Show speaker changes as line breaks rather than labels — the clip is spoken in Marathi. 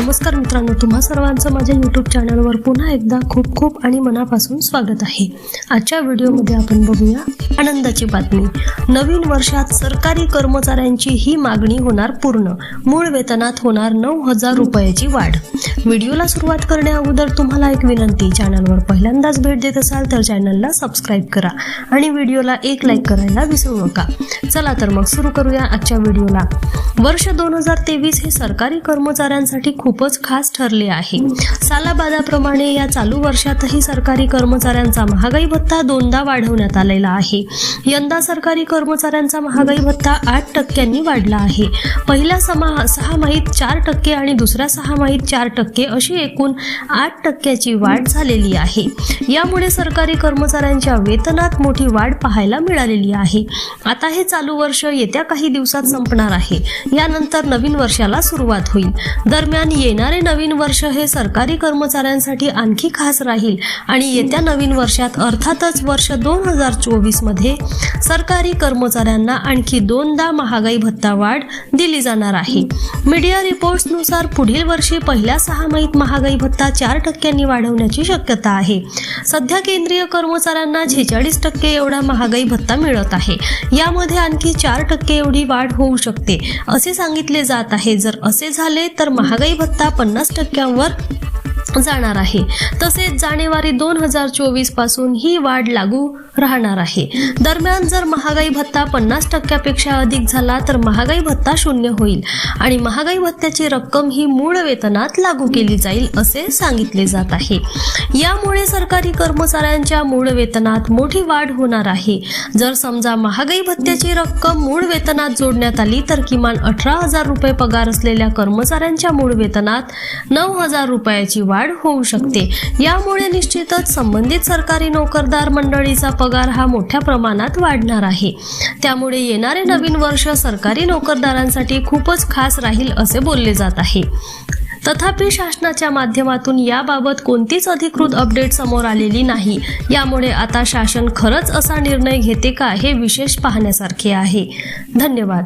नमस्कार मित्रांनो तुम्हा सर्वांचं माझ्या यूट्यूब चॅनलवर पुन्हा एकदा खूप खूप आणि मनापासून स्वागत आहे. आजच्या व्हिडिओमध्ये आपण बघूया आनंदाची बातमी. नवीन वर्षात सरकारी कर्मचाऱ्यांची ही मागणी होणार पूर्ण. मूळ वेतनात होणार नऊ हजार रुपयाची वाढ. व्हिडिओला सुरुवात करण्या अगोदर तुम्हाला एक विनंती चॅनलवर पहिल्यांदाच भेट देत असाल तर चॅनलला सबस्क्राईब करा आणि व्हिडिओला एक लाईक करायला विसरू नका. चला तर मग सुरू करूया आजच्या व्हिडिओला. वर्ष दोन हजार तेवीस हे सरकारी कर्मचाऱ्यांसाठी खूप खूपच खास ठरले आहे. सालाबादाप्रमाणे या चालू वर्षातही सरकारी कर्मचाऱ्यांचा महागाई भत्ता दोनदा वाढवण्यात आलेला आहे. यंदा सरकारी कर्मचाऱ्यांचा महागाई भत्ता आठ टक्क्यांनी वाढला आहे. पहिल्या समा सहामाहीत चार टक्के आणि दुसऱ्या सहामाहीत चार टक्के अशी एकूण आठ टक्क्याची वाढ झालेली आहे. यामुळे सरकारी कर्मचाऱ्यांच्या वेतनात मोठी वाढ पाहायला मिळालेली आहे. आता हे चालू वर्ष येत्या काही दिवसात संपणार आहे. यानंतर नवीन वर्षाला सुरुवात होईल. दरम्यान येणारे नवीन वर्ष हे सरकारी कर्मचाऱ्यांसाठी आणखी खास राहील. आणि येत्या नवीन वर्षात अर्थातच वर्ष दोन हजार चोवीसमध्ये सरकारी कर्मचाऱ्यांना आणखी दोनदा महागाई भत्ता वाढ दिली जाणार आहे. मीडिया रिपोर्ट्सनुसार पुढील वर्षी पहिल्या सहामाहीत महागाई भत्ता चार टक्क्यांनी वाढवण्याची शक्यता आहे. सध्या केंद्रीय कर्मचाऱ्यांना छेचाळीस टक्के एवढा महागाई भत्ता मिळत आहे. यामध्ये आणखी चार टक्के एवढी वाढ होऊ शकते असे सांगितले जात आहे. जर असे झाले तर महागाई भत्ता पन्नास टक्क्यांवर जाणार आहे. तसेच जानेवारी दोन हजार चोवीसपासून ही वाढ लागू राहणार आहे. दरम्यान जर महागाई भत्ता पन्नास टक्क्यापेक्षा अधिक झाला तर महागाई भत्ता शून्य होईल. आणि महागाई भत्त्याची रक्कम ही मूळ वेतनात लागू केली जाईल असे सांगितले जात आहे. यामुळे सरकारी कर्मचाऱ्यांच्या मूळ वेतनात मोठी वाढ होणार आहे. जर समजा महागाई भत्त्याची रक्कम मूळ वेतनात जोडण्यात आली तर किमान अठरा हजार रुपये पगार असलेल्या कर्मचाऱ्यांच्या मूळ वेतनात नऊ हजार रुपयाची वाढ वाढ होऊ शकते. यामुळे निश्चितच संबंधित सरकारी नोकरदार मंडळीचा पगार हा मोठ्या प्रमाणात वाढणार आहे. त्यामुळे येणारे नवीन वर्ष सरकारी नोकरदारांसाठी खूपच खास राहील असे बोलले जात आहे. तथापि शासनाच्या माध्यमातून याबाबत कोणतीच अधिकृत अपडेट समोर आलेली नाही. यामुळे आता शासन खरंच असा निर्णय घेते का हे विशेष पाहण्यासारखे आहे. धन्यवाद.